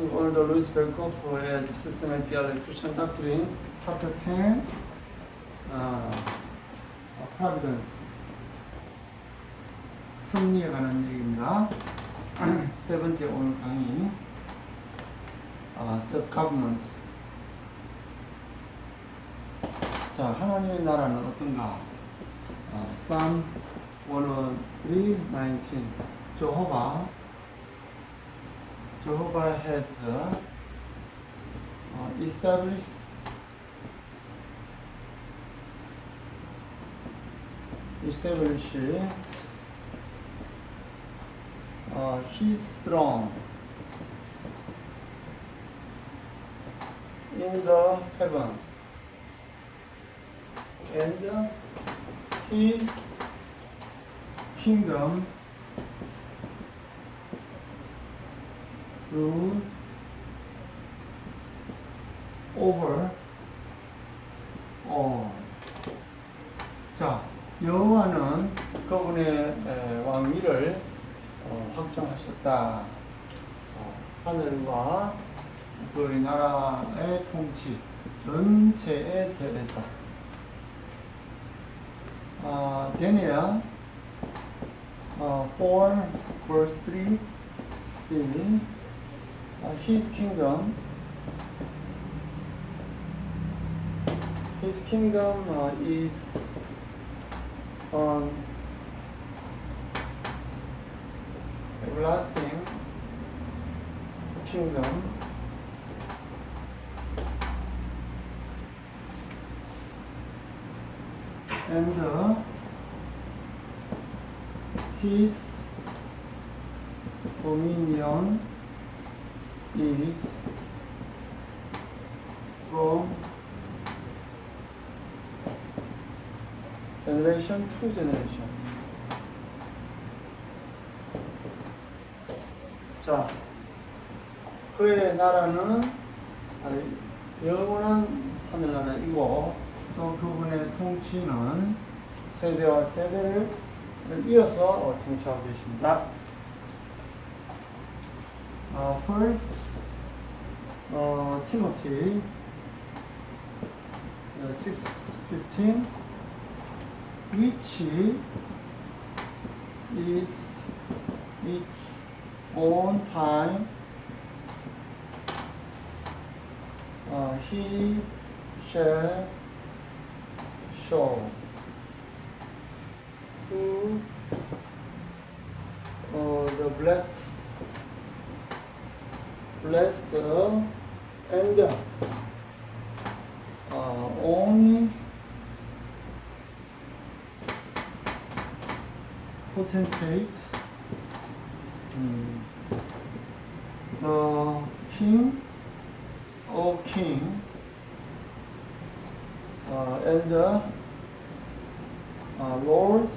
안녕하십니까. 오늘도 루이스 벨코프의 Theology Christian Doctrine Chapter 10 어, Providence 섭리에 관한 얘기입니다. 세 번째 오늘 강의 어, The Government 자 하나님의 나라는 어떤가 어, Psalm 103, 19 저호바 Jehovah has uh, uh, established established uh, his throne in the heaven and his kingdom rule over all. 자, 여호와는 그분의 에, 왕위를 어, 확정하셨다. 어, 하늘과 그 나라의 통치 전체에 대해서. 어, 데니엘 어, 4 verse 3 is uh, his kingdom. His kingdom uh, is on everlasting kingdom. And uh, his dominion is from generation to generation. 자, 그의 나라는 아니, 영원한 하늘나라이고 또 그분의 통치는 세대와 세대를 이어서 어, 통치하고 계십니다. Uh, first uh, Timothy uh, 6:15 which is its own time uh, he shall show. To uh, the blessed blessed and uh, only potentate mm, the king of king uh, and the uh, lords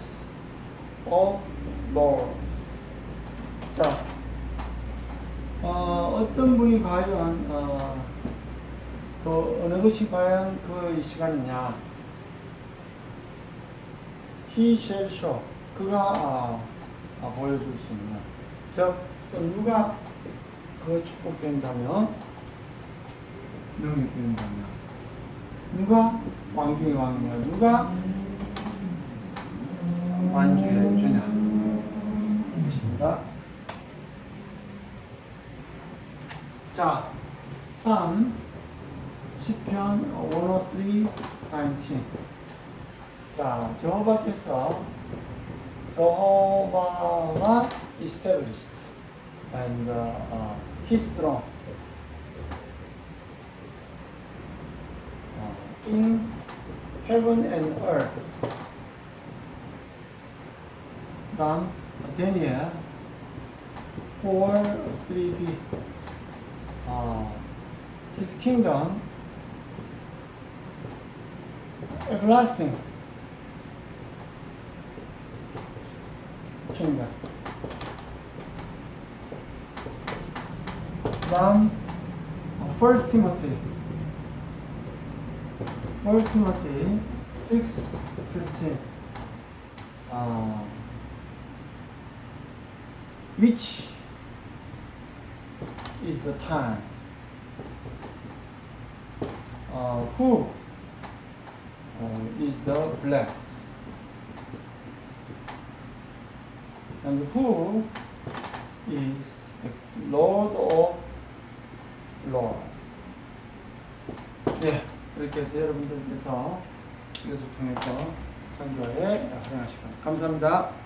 of lords. 자 어, 어떤 분이 과연 어, 그 어느 것이 과연 그 시간이냐? He shall show. 그가 아, 아, 보여줄 수 있는. 즉 누가 그 축복된다면 능력된다면 누가 왕중의 왕이며 누가 만주의 주냐? 것입니다. 자, 3, 10편 103, 19. 자, 여호와께서 여호와가 established and uh, uh, his throne uh, in heaven and earth. 다음, Daniel 4, 3b. Uh, his kingdom everlasting kingdom. 다음 First Timothy First Timothy 6:15 uh, which is the time? Uh, who uh, is the blessed? And who is the Lord of Lords? 예, 이렇게 해서 여러분들께서 이것을 통해서 선교에 활용하시기 바랍니다. 감사합니다.